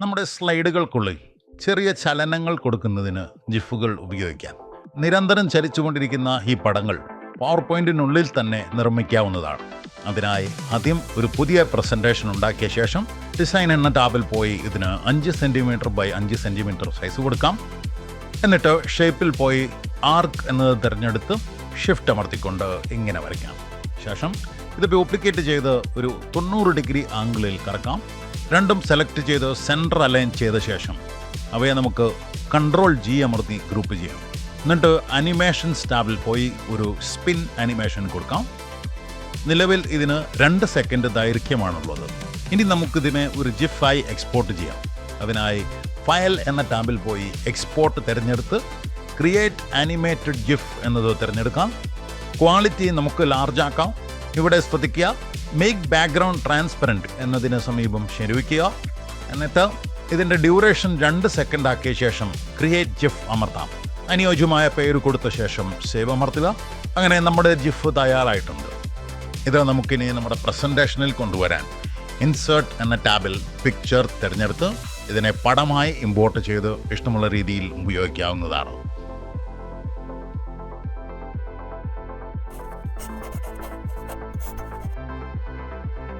നമ്മുടെ സ്ലൈഡുകൾക്കുള്ളിൽ ചെറിയ ചലനങ്ങൾ കൊടുക്കുന്നതിന് ജിഫുകൾ ഉപയോഗിക്കാം. നിരന്തരം ചലിച്ചുകൊണ്ടിരിക്കുന്ന ഈ പടങ്ങൾ പവർ പോയിന്റിനുള്ളിൽ തന്നെ നിർമ്മിക്കാവുന്നതാണ്. അതിനായി ആദ്യം ഒരു പുതിയ പ്രസന്റേഷൻ ഉണ്ടാക്കിയ ശേഷം ഡിസൈൻ എന്ന ടാബിൽ പോയി ഇതിന് അഞ്ച് സെന്റിമീറ്റർ ബൈ അഞ്ച് സെന്റിമീറ്റർ സൈസ് കൊടുക്കാം. എന്നിട്ട് ഷേപ്പിൽ പോയി ആർക്ക് എന്നത് തിരഞ്ഞെടുത്ത് ഷിഫ്റ്റ് അമർത്തിക്കൊണ്ട് ഇങ്ങനെ വരയ്ക്കാം. ശേഷം ഇത് ഡ്യൂപ്ലിക്കേറ്റ് ചെയ്ത് ഒരു തൊണ്ണൂറ് ഡിഗ്രി ആംഗിളിൽ കറക്കാം. രണ്ടും സെലക്ട് ചെയ്ത് സെന്റർ അലൈൻ ചെയ്ത ശേഷം അവയെ നമുക്ക് കൺട്രോൾ ജി അമർത്തി ഗ്രൂപ്പ് ചെയ്യാം. എന്നിട്ട് അനിമേഷൻ സ്റ്റാബിൽ പോയി ഒരു സ്പിൻ അനിമേഷൻ കൊടുക്കാം. നിലവിൽ ഇതിന് രണ്ട് സെക്കൻഡ് ദൈർഘ്യമാണുള്ളത്. ഇനി നമുക്കിതിനെ ഒരു ജിഫായി എക്സ്പോർട്ട് ചെയ്യാം. അതിനായി ഫയൽ എന്ന ടാബിൽ പോയി എക്സ്പോർട്ട് തിരഞ്ഞെടുത്ത് ക്രിയേറ്റ് അനിമേറ്റഡ് ജിഫ് എന്നത് തിരഞ്ഞെടുക്കാം. ക്വാളിറ്റി നമുക്ക് ലാർജ് ആക്കാം. ഇവിടെ ശ്രദ്ധിക്കുക മേക്ക് ബാക്ക്ഗ്രൗണ്ട് ട്രാൻസ്പെറന്റ് എന്നതിന് സമീപം ശരിവയ്ക്കുക. എന്നിട്ട് ഇതിന്റെ ഡ്യൂറേഷൻ രണ്ട് സെക്കൻഡ് ആക്കിയ ശേഷം ക്രിയേറ്റ് ജിഫ് അമർത്താം. അനുയോജ്യമായ പേര് കൊടുത്ത ശേഷം സേവ് അമർത്തുക. അങ്ങനെ നമ്മുടെ ജിഫ് തയ്യാറായിട്ടുണ്ട്. ഇത് നമുക്കിനി നമ്മുടെ പ്രസന്റേഷനിൽ കൊണ്ടുവരാൻ. ഇൻസേർട്ട് എന്ന ടാബിൽ പിക്ചർ തിരഞ്ഞെടുത്ത് ഇതിനെ പടമായി ഇമ്പോർട്ട് ചെയ്ത് ഇഷ്ടമുള്ള രീതിയിൽ ഉപയോഗിക്കാവുന്നതാണ്. Thank you.